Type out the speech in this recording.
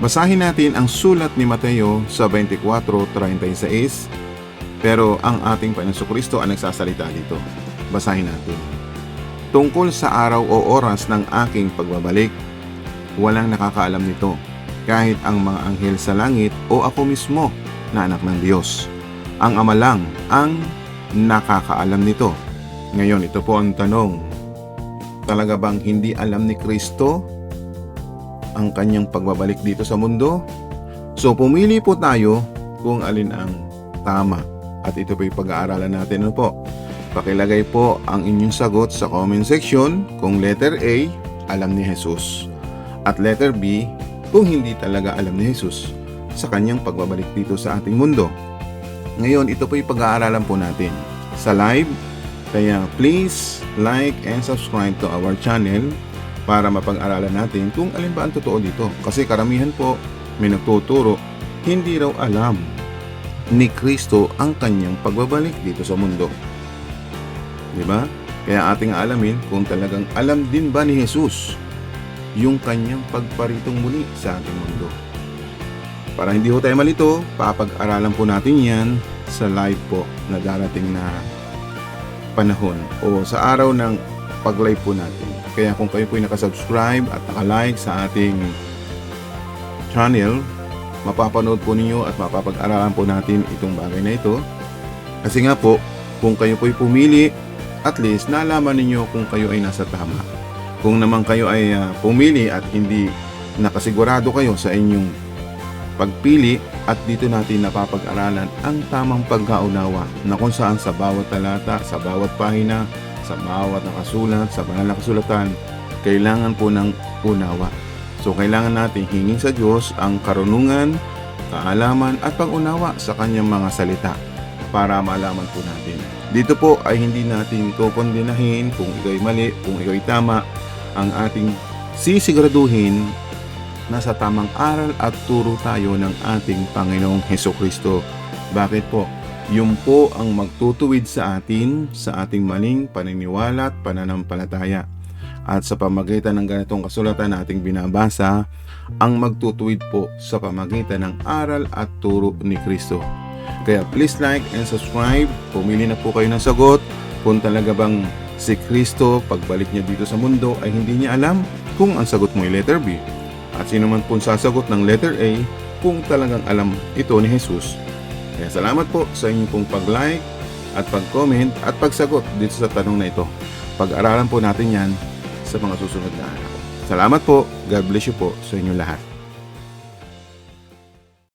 Basahin natin ang sulat ni Mateo sa 24.36 pero ang ating Panginoon Kristo ang nagsasalita dito. Basahin natin. Tungkol sa araw o oras ng aking pagbabalik, walang nakakaalam nito, kahit ang mga anghel sa langit o ako mismo na anak ng Diyos. Ang Ama lang ang nakakaalam nito. Ngayon, ito po ang tanong. Talaga bang hindi alam ni Kristo ang kanyang pagbabalik dito sa mundo? So, pumili po tayo kung alin ang tama. At ito po yung pag-aaralan natin. Ano po? Pakilagay po ang inyong sagot sa comment section kung letter A, alam ni Jesus. At letter B, kung hindi talaga alam ni Jesus sa kanyang pagbabalik dito sa ating mundo. Ngayon, ito po yung pag-aaralan po natin sa live. Kaya please like and subscribe to our channel para mapag-aralan natin kung alin ba ang totoo dito. Kasi karamihan po may nagtuturo, hindi raw alam ni Kristo ang kanyang pagbabalik dito sa mundo. Di ba? Kaya ating alamin kung talagang alam din ba ni Jesus yung kanyang pagparitong muli sa ating mundo. Para hindi ho tayo malito, papag-aralan po natin yan sa live po na darating na panahon o sa araw ng pag-live po natin. Kaya kung kayo po ay nakasubscribe at nakalike sa ating channel, mapapanood po ninyo at mapapag-aralan po natin itong bagay na ito. Kasi nga po, kung kayo po ay pumili, at least nalaman ninyo kung kayo ay nasa tama. Kung naman kayo ay ah, pumili at hindi nakasigurado kayo sa inyong pagpili at dito natin napapag-aralan ang tamang pagkaunawa na kung saan sa bawat talata, sa bawat pahina, sa bawat nakasulat, sa banal na kasulatan, kailangan po ng unawa. So kailangan natin hingin sa Diyos ang karunungan, kaalaman at pag-unawa sa kanyang mga salita para malaman po natin. Dito po ay hindi natin kukondinahin kung ikaw ay mali, kung ikaw ay tama. Ang ating sisiguraduhin na sa tamang aral at turo tayo ng ating Panginoong Heso Kristo. Bakit po? Yun po ang magtutuwid sa atin sa ating maling paniniwala at pananampalataya. At sa pamagitan ng ganitong kasulatan na ating binabasa, ang magtutuwid po sa pamagitan ng aral at turo ni Kristo. Kaya please like and subscribe. Pumili na po kayo ng sagot kung talaga bang si Kristo pagbalik niya dito sa mundo ay hindi niya alam kung ang sagot mo ay letter B. At sino man po sasagot ng letter A kung talagang alam ito ni Jesus. Kaya salamat po sa inyong pong pag-like at pag-comment at pagsagot dito sa tanong na ito. Pag-aralan po natin yan sa mga susunod na araw. Salamat po. God bless you po sa inyong lahat.